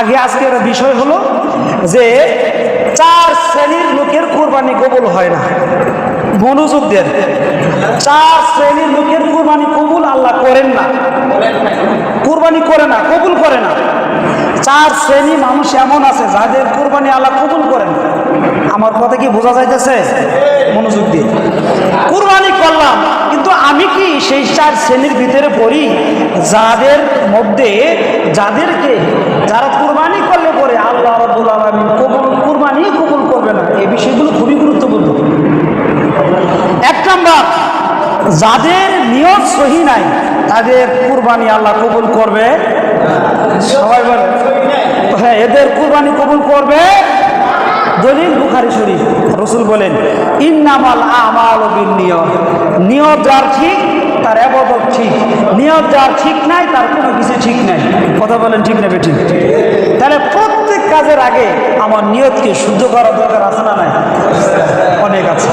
আগে আজকের বিষয় হলো যে চার শ্রেণির লোকের কোরবানি কবুল হয় না। মনোযোগ দেন। চার শ্রেণির লোকের কোরবানি কবুল আল্লাহ করেন না। কোরবানি করে না, কবুল করে না। চার শ্রেণি মানুষ এমন আছে যাদের কোরবানি আল্লাহ কবুল করেন। আমার কথা কি বোঝা যাইতেছে? মনোযোগ দিয়ে। কোরবানি করলাম, কিন্তু আমি কি সেই চার শ্রেণির ভিতরে পড়ি? যাদের মধ্যে, যাদেরকে যারা কুরবানি করলে পরে আল্লাহ রব্বুল আলমী কবুল, কোরবানি কবুল করবে না। এই বিষয়গুলো খুবই গুরুত্বপূর্ণ। এক নাম্বার, যাদের নিয়ত সহি নাই, তাদের কুরবানি আল্লাহ কবুল করবে সবাই বলে হ্যাঁ এদের কুরবানি কবুল করবে দলিল বুখারি শরীফ। রসুল বলেন, ইন্নামাল আমাল নিয়ত। নিয়ত যার ঠিক তার আবাদত ঠিক। নিয়ত যার ঠিক নাই, তার কোনো কিছু ঠিক নাই। কথা বলেন ঠিক নেবে ঠিক তাহলে প্রত্যেক কাজের আগে আমার নিয়তকে শুদ্ধ করার দরকার আছে না নাই? অনেক আছে।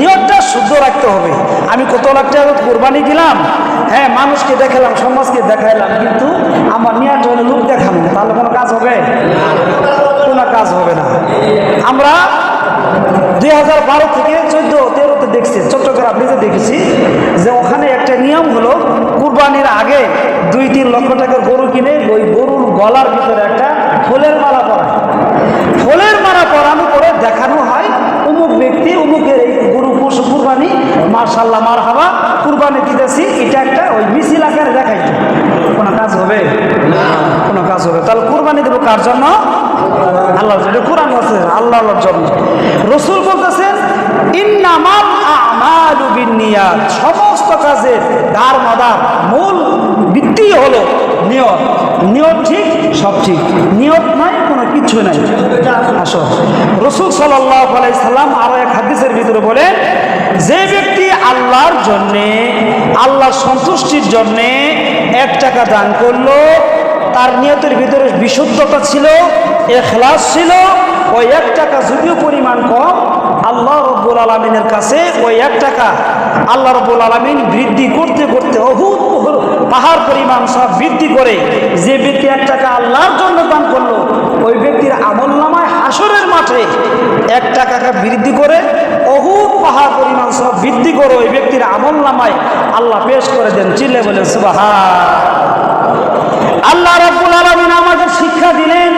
নিয়তটা শুদ্ধ রাখতে হবে। আমি কত লাখ টাকা কোরবানি দিলাম হ্যাঁ মানুষকে দেখালাম, সমাজকে দেখাইলাম, কিন্তু আমার নিয়ত হলে লোক দেখানো। তাহলে কোনো কাজ হবে? কোনো কাজ হবে না। আমরা দুই হাজার বারো থেকে দেখছি চট্টগ্রাম নিজে দেখেছি যে ওখানে একটা নিয়ম হলো কুরবানির আগে দুই তিন লক্ষ টাকার গরু কিনে ওই গরুর গলার ভিতরে একটা ফুলের মালা পরায়। ফুলের মালা পরানো করে দেখানো হয় অমুক ব্যক্তি অমুকের এই গরু পশু কুরবানি মার্শাল্লাহ মার হাবা কুরবানি দিতেছি এটা একটা ওই মিছিল আকারে দেখাই কোনো কাজ হবে? কোনো কাজ হবে? তাহলে কুরবানি দেবো কার জন্য? আল্লাহর জন্য। কোরআন আছে আল্লাহর জন্য। রসুল বিন্নিয়াত সমস্ত কাজের দার মাদার মূল ভিত্তি হলো নিয়ত। নিয়ত ঠিক, সব ঠিক। নিয়ত নাই, কোনো কিছু নাই। আসো। রসুল সাল্লাম আরও এক হাদিসের ভিতরে বলেন, যে ব্যক্তি আল্লাহর জন্যে, আল্লাহর সন্তুষ্টির জন্যে এক টাকা দান করল, তার নিয়তের ভিতরে বিশুদ্ধতা ছিল, এখলাস ছিল ওই এক টাকা যদিও পরিমাণ কম আল্লাহ রব্বুল আলমিনের কাছে ওই এক টাকা আল্লাহ রব্বুল আলমিন বৃদ্ধি করতে করতে অভূত পাহাড় পরিমাণ সব বৃদ্ধি করে যে ব্যক্তি এক টাকা আল্লাহর জন্য দান করল, ওই ব্যক্তির আমল নামায় হাসরের মাঠে এক টাকাকে বৃদ্ধি করে অভূত পাহাড় পরিমাণ সব বৃদ্ধি করে ওই ব্যক্তির আমল নামায় আল্লাহ পেশ করে দেন। চিল্লে বলেন সুবাহা আল্লাহ রাব্বুল আলামিন আমাদের শিক্ষা দিলেন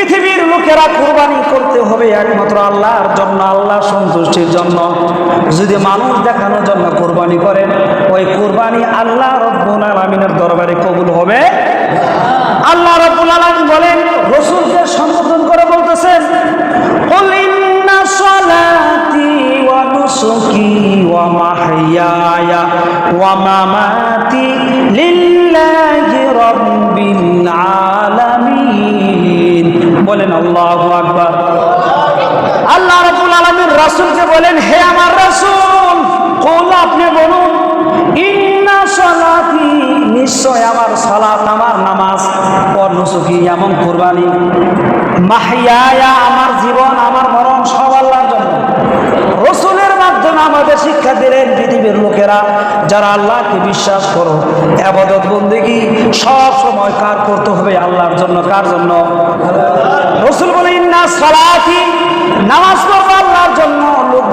পৃথিবীর লোকেরা কোরবানি করতে হবে একমাত্র আল্লাহর জন্য আল্লাহ সন্তুষ্টির জন্য। যদি মানুষ দেখানোর জন্য কোরবানি করেন ওই কোরবানি আল্লাহ রব্বুল আলামিনের দরবারে কবুল হবে? আল্লাহ রব্বুল আলামিন বলেন, রসুলকে সম্বোধন করে বলতেছেন, "কুল ইন্না সলাতি ওয়া নুসুকি ওয়া মাহইয়ায়া ওয়া মামাতি লিল্লাহি রাব্বিল আলামিন বলেন আল্লাহু আকবার। আল্লাহ রাব্বুল আলামিন রাসূলকে বলেন, হে আমার রাসূল কুল আপনি বলুন নিশ্চয় আমার আমার নামাজ কর্ণসুখী এমন কোরবানি। মাহিয়ায়া, আমার জীবন, আমার মরণ, সব আল্লাহর জন্য। রসুলের মাধ্যমে আমাদের শিক্ষা দিলেন পৃথিবীর লোকেরা যারা আল্লাহকে বিশ্বাস করো, আবাদত বন্দেগি, সব সময় কার করতে হবে? আল্লাহর জন্য, কার জন্য? রসুল বলে, ইন্না সলাতি নামাজ পড়ব আল্লাহর জন্য, লোক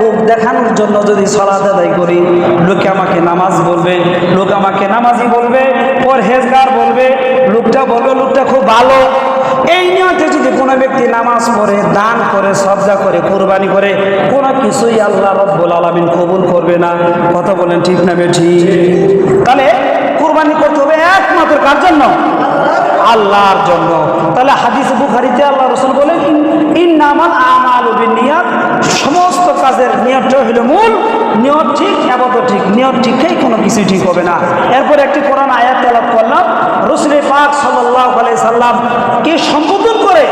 লোক দেখানোর জন্য যদি সলাত আদায় করি, লোকে আমাকে নামাজ বলবে, লোক আমাকে নামাজি বলবে, পরহেজগার বলবে, লোকটা বলবে, লোকটা খুব ভালো। এই নিয়তে যদি কোনো ব্যক্তি নামাজ পড়ে, দান করে, সবজা করে, কোরবানি করে, কোনো কিছুই আল্লাহ রব্বুল আলমিন কবুল করবে না। কথা বলেন ঠিক না ঠিক তাহলে কোরবানি করতে হবে একমাত্র কার জন্য? আল্লাহর জন্য। তাহলে হাদিস বুখারিতে আল্লাহ রসুল বলে ইন নামান আমাল নিয়াত কাজের নিয়তটা হইল মূল, নিয়ত ঠিক, আবাদত ঠিক। নিয়ত ঠিকই কোনো কিছু ঠিক হবে না। এরপর একটি কোরআন আয়াত তেলাপ করলাম। রসুল পাক সাল্লাহ আলাই সাল্লাম কে সম্বোধন করে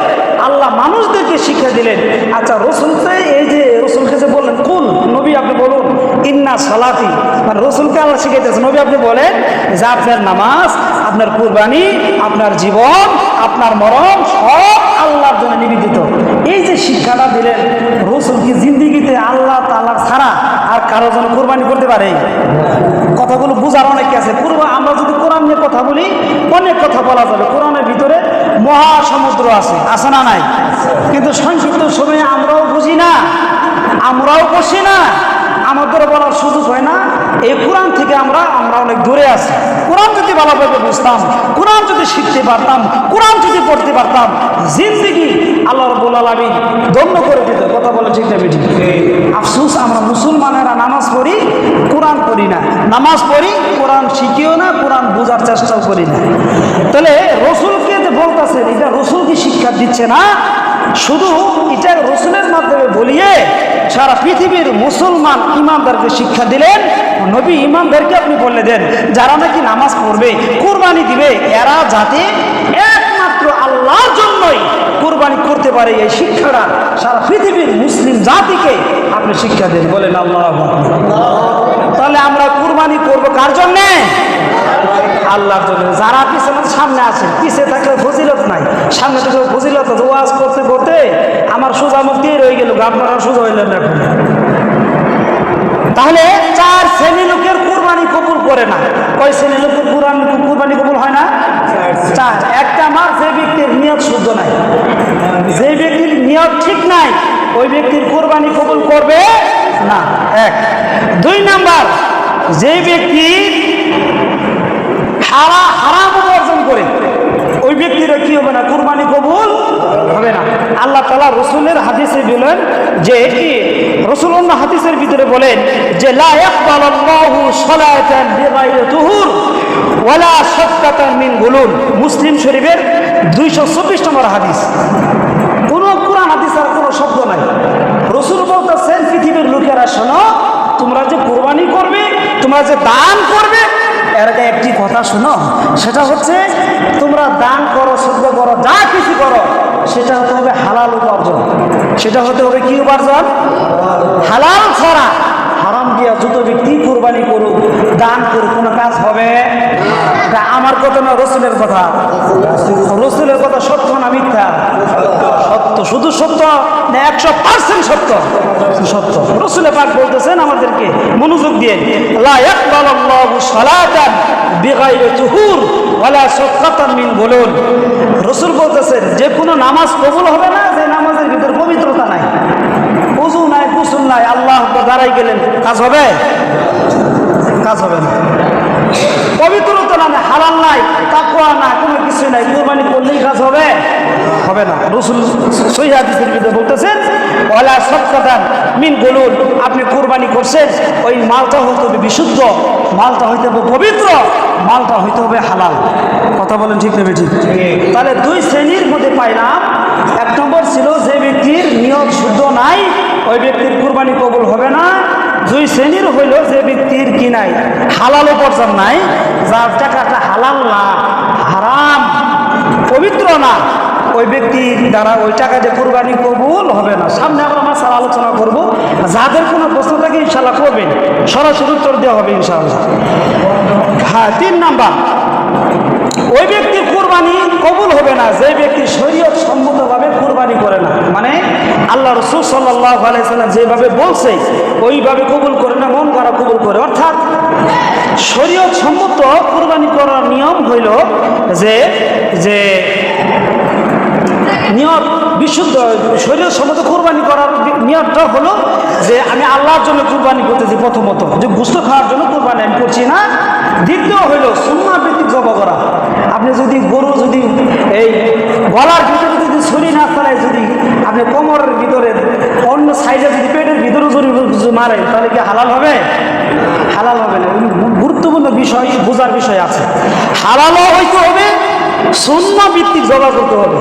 আল্লাহ মানুষদেরকে শিক্ষা দিলেন। আচ্ছা রসুলকে এই যে, রসুলকে যে বললেন কোন নবী আপনি বলুন। ইন্না সালাতি। মানে রসুলকে আল্লাহ শিখাইতেছে। নবী আপনি বলেন যে আপনার নামাজ, আপনার কুরবানি, আপনার জীবন, আপনার মরণ সব আল্লাহর জন্য নিবেদিত। এই যে শিক্ষাটা দিলেন রসুল কি জিন্দিগিতে আল্লাহ তাল্লাহ ছাড়া আর কারও জন্য কোরবানি করতে পারে? কথাগুলো বোঝার অনেকে আছে। কুরবা আমরা যদি কোরআন নিয়ে কথা বলি, অনেক কথা বলা যাবে। কোরআনের ভিতরে মহাসমুদ্র আছে। আছে না নাই? কিন্তু সংক্ষিপ্ত সময়ে আমরাও বুঝি না, আমরাও বসি না। আমাদের বলার সুযোগ হয় না। এই কোরআন থেকে আমরা আমরা অনেক দূরে আছি। কোরআন যদি ভালোভাবে বুঝতাম, কোরআন যদি শিখতে পারতাম, কোরআন যদি পড়তে পারতাম, জিন্দিগি আল্লাহ রবুল আলমিন দণ্ড করে দিত। কথা বলে ঠিক না বেটি আফসুস, আমরা মুসলমানেরা নামাজ পড়ি, কোরআন পড়ি না। নামাজ পড়ি, কোরআন শিখিও না, কোরআন বোঝার চেষ্টাও করি না। তাহলে রসুলকে যে বলতেছেন, এটা রসুল কি শিক্ষা দিচ্ছে না? শুধু এটা রসুলের মাধ্যমে বলিয়ে সারা পৃথিবীর মুসলমান ইমানদারকে শিক্ষা দিলেন। নবী ইমানদারকে আপনি বলে দেন, যারা নাকি নামাজ পড়বে, কোরবানি দিবে, এরা যাতে একমাত্র আল্লাহর জন্যই কোরবানি করতে পারে এই শিক্ষাটা। সারা পৃথিবীর মুসলিম জাতিকে আপনি শিক্ষা দেন, বলেন আল্লাহ তাহলে আমরা কোরবানি করব কার জন্যে? আল্লাহর জন্য। যারা পিছনে সামনে আছে পিছিয়ে থাকলে ফজিলত নাই। সামনে থেকে ফজিলত ওয়াজ করতে করতে আমার সোজা মুখ দিয়ে রয়ে গেল। আপনারা সোজা হইলেন না এখন। তাহলে চার শ্রেণি লোকের কুরবানি কবুল করে না। কয় শ্রেণি লোকের কুরবানি কুরবানি কবুল হয় না? চার একটা আমার যে ব্যক্তির নিয়ত শুদ্ধ নাই যে ব্যক্তির নিয়ত ঠিক নাই ওই ব্যক্তির কোরবানি কবুল করবে না। এক। দুই নাম্বার যে ব্যক্তি হারা হারাম উপার্জন করে ওই ব্যক্তির কি হবে না? কুরবানি কবুল হবে না। আল্লাহ তালা রসুলের হাদিসে বলেন যে, কি? রসুল হাদিসের ভিতরে বলেন যে মুসলিম শরীফের 224 নম্বর হাদিস। কোনো কোরআন, হাদিস আর কোনো শব্দ নাই। রসুল বলতেছেন, পৃথিবীর লোকেরা শোনো, তোমরা যে কোরবানি করবে, তোমরা যে দান করবে এর আগে একটি কথা শোনো, সেটা হচ্ছে তোমরা দান করো, শুদ্ধ করো, যা কিছু করো, সেটা হতে হবে হালাল উপার্জন। সেটা হতে হবে কি উপার্জন? হালাল ছাড়া দিয়া যত ব্যক্তি কোরবানি করুক, দান করুক, কোনো কাজ হবে? এটা আমার কথা না রসুলের কথা। রসুলের কথা সত্য না মিথ্যা? সত্য, শুধু সত্য না, একশো পার্সেন্ট সত্য। সত্য। রসুলে পাক বলতেছেন আমাদেরকে, মনোযোগ দিয়ে গুলুল রসুল বলতেছেন, যে কোনো নামাজ কবুল হবে না, যে নামাজের ভিতর পবিত্রতা নাই উজু নাই আল্লাহ দাঁড়াই গেলেন। কাজ হবে? কাজ হবে না। পবিত্রতা না হালাল নাই তাকুয়া না কোনো কিছু নাই। কোরবানি করলেই কাজ হবে? হবে না। রসুল সৈহাদিসের ভিতরে বলতেছেন ওলা সৎকাদান মিন বলুন আপনি কোরবানি করছেন ওই মালটা হইতে হবে বিশুদ্ধ মালটা হইতে হবে পবিত্র মালটা হইতে হবে হালাল। কথা বলেন ঠিক নেবে ঠিক। তাহলে দুই শ্রেণির মধ্যে পাইলাম এক নম্বর ছিল যে ব্যক্তির নিয়ত শুদ্ধ নাই, ওই ব্যক্তির কোরবানি কবুল হবে না। দুই শ্রেণির হইল যে ব্যক্তির কি নাই? হালাল উপার্জন নাই, যার টাকাটা হালাল না, হারাম, পবিত্র না, ওই ব্যক্তির দ্বারা ওই টাকা যে কোরবানি কবুল হবে না। সামনে আমরা মাসাল আলোচনা করব। যাদের কোনো প্রশ্ন থাকে ইনশাল্লাহ করবেন। সরাসরি উত্তর দেওয়া হবে ইনশাল্লাহ হ্যাঁ তিন নাম্বার। ওই ব্যক্তির কোরবানি কবুল হবে না, যে ব্যক্তি শরীয়ত সম্মতভাবে কোরবানি করে না। মানে আল্লাহ রসুল সাল্লাহ আলাইসাল্লাম যেভাবে বলছে, ওইভাবে কবুল করে না, মন করা কবুল করে। অর্থাৎ শরীয়ত সম্মত কোরবানি করার নিয়ম হইল যে যে নিয়ত বিশুদ্ধ শরীর সম্মত কোরবানি করার নিয়তটা হলো যে আমি আল্লাহর জন্য কোরবানি করতেছি প্রথমত। যে গুস্ত খাওয়ার জন্য কোরবানি আমি করছি না। দ্বিতীয় হইল সুন্না ভিত্তিক জবা করা। আপনি যদি গরু যদি এই গলার ভিতরে যদি ছুরি না চালায় যদি আপনি কোমরের ভিতরে অন্য সাইডে যদি পেটের ভিতরে যদি মারে, তাহলে কি হালাল হবে? হালাল হবে না। গুরুত্বপূর্ণ বিষয়, বোঝার বিষয় আছে। হালালও হইতে হবে সুন্না ভিত্তিক জবা করতে হবে।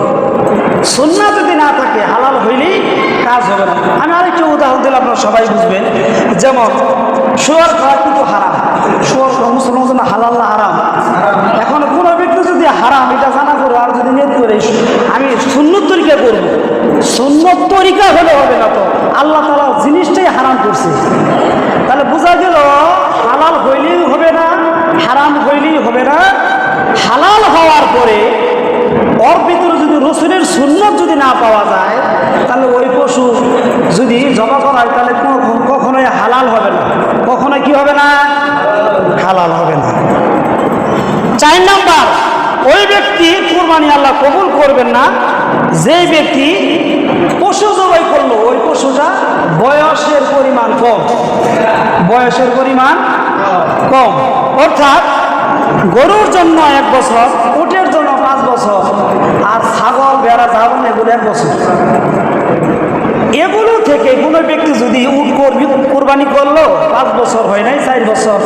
সুন্না যদি না থাকে, হালাল হইলেই কাজ হবে না। আমি আরেকটু উদাহরণ দিলে আপনারা সবাই বুঝবেন। যেমন, শুয়ার খাওয়া কিন্তু হারাম। শুয়ার মুসলমান হালাল হারাম? এখন যদি হারাম, এটা জানা করো আর যদি নিয়ত করে আমি সুন্নত তরিকা করব সুন্নত তরিকা হলে হবে না তো। আল্লাহ তালা জিনিসটাই হারাম করছে। তাহলে বোঝা গেল, হালাল হইলেই হবে না, হারাম হইলেই হবে না। হালাল হওয়ার পরে ওর ভিতরে যদি রসুনের সুন্নত যদি না পাওয়া যায়, তাহলে ওই পশু যদি জমা করা হয় তাহলে কখনোই হালাল হবে না। কখনোই কি হবে না? হালাল হবে না। চার ওই ব্যক্তি কোরবানি আল্লাহ কবুল করবেন না যে ব্যক্তি পশু জবাই করল, ওই পশুটা বয়সের পরিমাণ কম। বয়সের পরিমাণ কম। অর্থাৎ গরুর জন্য এক বছর, উটের জন্য পাঁচ বছর, আর ছাগল বেড়া ধারণ এগুলো এক বছর। এগুলো থেকে কোনো ব্যক্তি যদি উট করবি কোরবানি করল, পাঁচ বছর হয় নাই, চার বছর।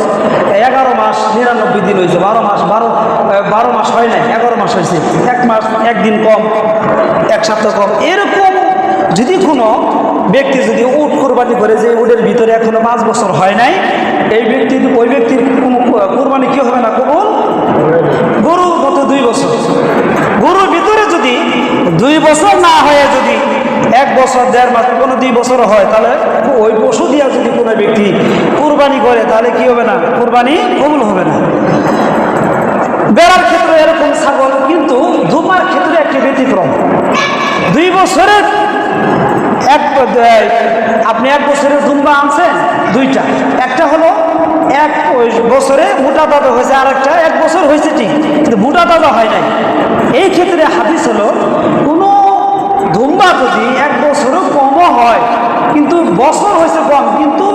এগারো মাস, নিরানব্বই দিন হয়েছে বারো মাস, বারো বারো মাস হয় নাই, এগারো মাস হয়েছে এক মাস, একদিন কম, এক সপ্তাহ কম। এরকম যদি কোনো ব্যক্তি যদি উট কোরবানি করে যে উটের ভিতরে এখনও পাঁচ বছর হয় নাই, এই ব্যক্তির ওই ব্যক্তির কোনো কোরবানি কি হবে না কবুল? গরু কত দুই বছর। গরুর ভিতরে যদি দুই বছর না হয়ে যদি এক বছর, দেড় মাস কোনো দুই বছর হয়, তাহলে ওই পশু দিয়া যদি কোনো ব্যক্তি কুরবানি করে, তাহলে কি হবে না? কুরবানি কবুল হবে না। বেড়ার ক্ষেত্রে এরকম ছাগল, কিন্তু ধুমার ক্ষেত্রে একটি ব্যতিক্রম। দুই বছরের এক, আপনি এক বছরের দুম্বা আনছেন, দুইটা। একটা হলো এক বছরে মোটা দাদা হয়েছে আর একটা এক বছর হয়েছে ঠিক, কিন্তু মোটা দাদা হয় নাই। এই ক্ষেত্রে হাদিস হলো, কোনো ধুম্বা যদি এক বছরও কমও হয়। কিন্তু বছর হয়েছে কম, কিন্তু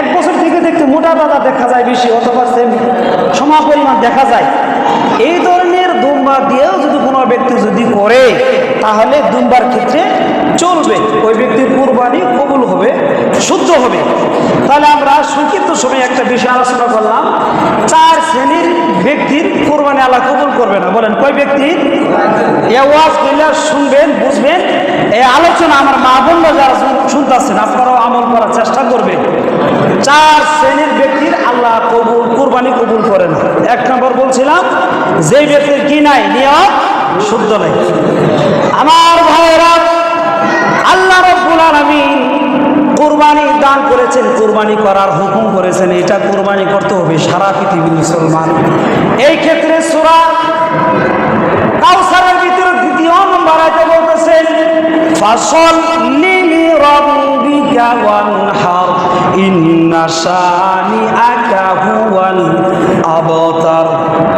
এক বছর থেকে দেখতে মোটা দাদা দেখা যায় বেশি, অথবা সেম সমা পরিমাণ দেখা যায়। এই ধরনের দুম্বা দিয়েও যদি কোনো ব্যক্তি যদি করে, তাহলে দুম্বার ক্ষেত্রে চলবে, ওই ব্যক্তির কুরবানি কবুল হবে, শুদ্ধ হবে। তাহলে আমরা সংক্ষিপ্ত সময় একটা বিষয় আলোচনা করলাম। চার শ্রেণির ব্যক্তির কোরবানি আল্লাহ কবুল করবে না। বলেন, কয় ব্যক্তি? শুনবেন, বুঝবেন। এই আলোচনা আমার মা বোনরা যারা শুন- শুনতেছেন, আপনারাও আমল করার চেষ্টা করবেন। চার শ্রেণির ব্যক্তির আল্লাহ কবুল, কোরবানি কবুল করে না। এক নম্বর বলছিলাম, যে ব্যক্তির কি নাই, নিয়ত শুদ্ধ নাই। আমার ভাইয়েরা আলামিন কুরবানি দান করেছেন, কুরবানি করার হুকুম করেছেন। এটা কুরবানি করতে হবে সারা পৃথিবীর মুসলমান। এই ক্ষেত্রে সুরা কাউসারের ভিতরে দ্বিতীয় নম্বর আয়তে বলতেছেন ফসল লিলি রব্বিকা ওয়ানহার, ইন্না শানি আকা হুয়াল আবতার।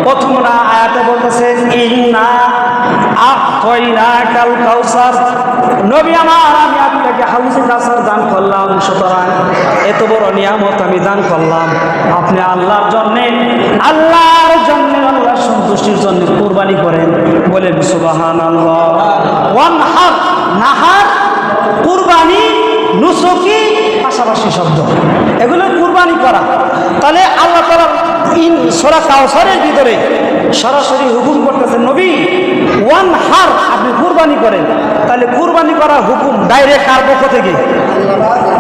প্রথম আয়াতে বলতেছেন ইন্না আতয়না কাল কাউসার। নবী আমার, আমি আপনাকে হাউসে কাসার দান করলাম। সুতরাং এত বড় নিয়ামত আমি দান করলাম। আপনি আল্লাহর জন্যে আল্লাহর জন্যে আল্লাহর জন্য কোরবানি করেন। বলেন সুবাহান আল্লাহ ওয়ান হার নাহার, কুরবানি, নুসকি পাশাপাশি শব্দ। এগুলো কুরবানি করা। তাহলে আল্লাহ তালা ইন সোরা কাউসারের ভিতরে সরাসরি হুকুম করতেছেন, নবী ওয়ান হার আপনি কুরবানি করেন। তাহলে কুরবানি করার হুকুম ডাইরেক্ট কার পক্ষ থেকে?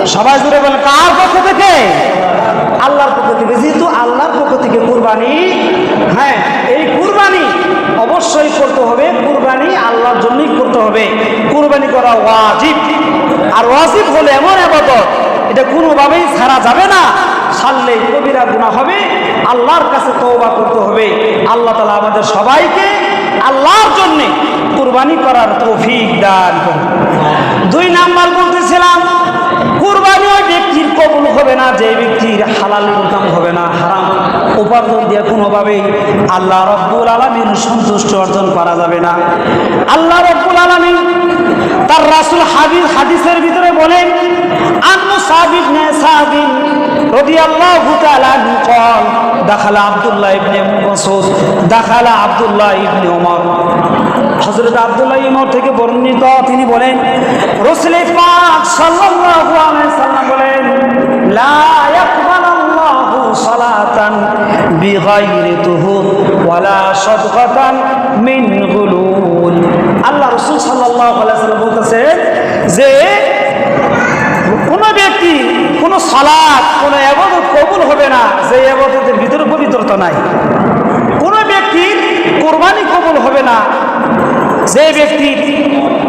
সবাই জুড়ে বলেন, কার পক্ষ থেকে? আল্লাহর পক্ষ থেকে। যেহেতু আল্লাহর পক্ষ থেকে কুরবানি হ্যাঁ এই কুরবানি অবশ্যই করতে হবে। কুরবানি আল্লাহর জন্যই করতে হবে। কুরবানি করা ওয়াজিব। আর ওয়াজিব হলে এমন আবাদত এটা কোনোভাবেই ছাড়া যাবে না। ছাড়লে কবিরা গুণা হবে, আল্লাহর কাছে তওবা করতে হবে। আল্লাহ তালা আমাদের সবাইকে আল্লাহর জন্যে কুরবানি করার তৌফিক দান করুন। দুই নাম্বার বলতেছিলাম, কুরবানি ওই ব্যক্তির কবুল হবে না, যে ব্যক্তির হালাল ইনকাম হবে না, হারাম। উপার্জন দিয়ে কোনোভাবেই আল্লাহ রব্বুল আলমীর সন্তুষ্ট অর্জন করা যাবে না। আল্লাহ রব্বুল আলমী তার রাসুল হাবিব হাদিসের ভিতরে বলেন আন্নু সাবিব নে সাবিন রদি আল্লাহ ভূতালাহু কল, দাখালা আব্দুল্লাহ ইবনে মাসউদ, দাখালা আব্দুল্লাহ ইবনে ওমর। হজরত আব্দুল্লাহ ইমর থেকে বর্ণিত, তিনি বলেন, রসুল পাক সাল্লাল্লাহু আলাইহি সাল্লাম বলেন, লা ইয়াকবালাল্লাহু সালাতান বিগাইরি তুহুর, ওয়ালা সাদকাতান মিন গুলুল আল্লাহ রাসূল সাল্লাম বলতেছেন যে কোনো ব্যক্তি কোনো সালাদ কোনো এবাদত কবুল হবে না, যে এবাদতের ভিতরে পবিত্রতা নাই। কোনো ব্যক্তির কোরবানি কবুল হবে না, যে ব্যক্তি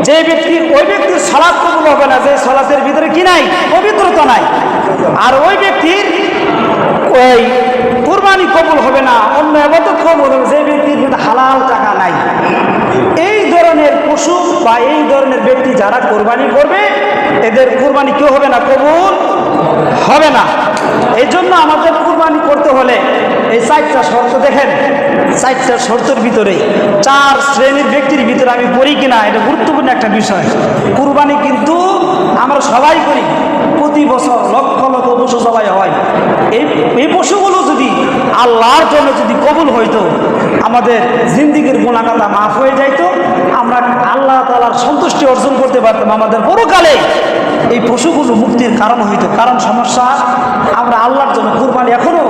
যে ব্যক্তি ওই ব্যক্তির সালাদ কবুল হবে না, যে সালাতের ভিতরে কি নাই? পবিত্রতা নাই। আর ওই ব্যক্তির ওই কোরবানি কবুল হবে না, অন্য এবাদত কবুল হবে যে ব্যক্তির কিন্তু হালাল টাকা নাই। এই ধরনের পশু বা এই ধরনের ব্যক্তি যারা কোরবানি করবে, এদের কোরবানি কেউ হবে না, কবুল হবে না। এই জন্য আমাদের কোরবানি করতে হলে এই চারটা শর্ত দেখেন। চারটা শর্তের ভিতরে চার শ্রেণির ব্যক্তির ভিতরে আমি পড়ি কিনা, এটা গুরুত্বপূর্ণ একটা বিষয়। কুরবানি কিন্তু আমরা সবাই করি, প্রতি বছর লক্ষ লক্ষ পশু সবাই হয়। এই এই পশুগুলো যদি আল্লাহর জন্য যদি কবুল হইতো আমাদের জিন্দিগির গোনাকাতা মাফ হয়ে যাইত। আমরা আল্লাহ তালার সন্তুষ্টি অর্জন করতে পারতাম আমাদের পরকালে। এই পশুগুলো মুক্তির কারণ হইতো। কারণ সমস্যা, আমরা আল্লাহর জন্য কুরবানি এখনও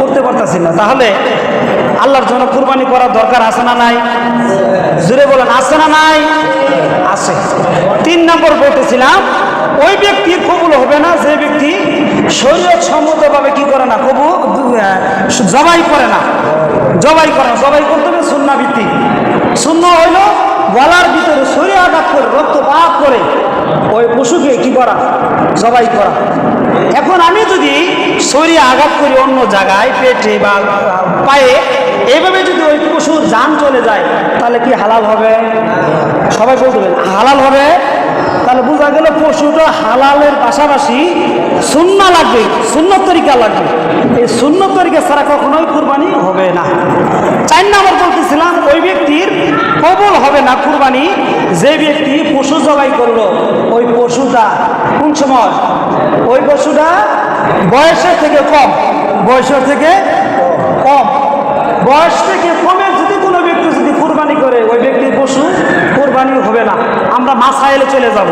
করতে পারতেছি না। তাহলে আল্লাহর জন্য কুরবানি করার দরকার আছে না নাই? জুড়ে বলেন, আছে না নাই? আছে। তিন নম্বর বলতেছিলাম, ওই ব্যক্তির কবুল হবে না, যে ব্যক্তি শরীয়ত সম্মতভাবে কি করে না, কবু জবাই করে না। জবাই করা, জবাই করতে হবে সুন্না ভিত্তিক। শূন্য হইল গলার ভিতরে শরীর আঘাত করে রক্তপাত করে ওই পশুকে কি করা? জবাই করা। এখন আমি যদি শরীরে আঘাত করি অন্য জায়গায়, পেটে বা পায়ে, এইভাবে যদি ওই পশুর যান চলে যায়, তাহলে কি হালাল হবে? সবাই বলতে হালাল হবে? তাহলে বোঝা গেল পশুটা হালালের পাশাপাশি শূন্য লাগবে শূন্য তরিকা লাগবে। এই শূন্য তরিকা ছাড়া কখনোই কুরবানি হবে না। চার নম্বর বলতেছিলাম, ওই ব্যক্তির কবল হবে না কুরবানি, যে ব্যক্তি পশু জবাই করল, ওই পশুটা কোন সময়? ওই পশুটা বয়সের থেকে কম, বয়সের থেকে কম। বয়স থেকে কমে যদি কোনো ব্যক্তি যদি কুরবানি করে, ওই ব্যক্তির পশু কুরবানি হবে না, আমরা মাসাইলে চলে যাব।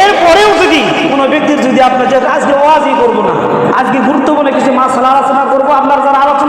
এরপরেও যদি কোনো ব্যক্তির যদি আপনার আজকে ওয়াজই করব না, আজকে গুরুত্বপূর্ণ কিছু মাসালা আলোচনা করব, আপনার যারা আলোচনা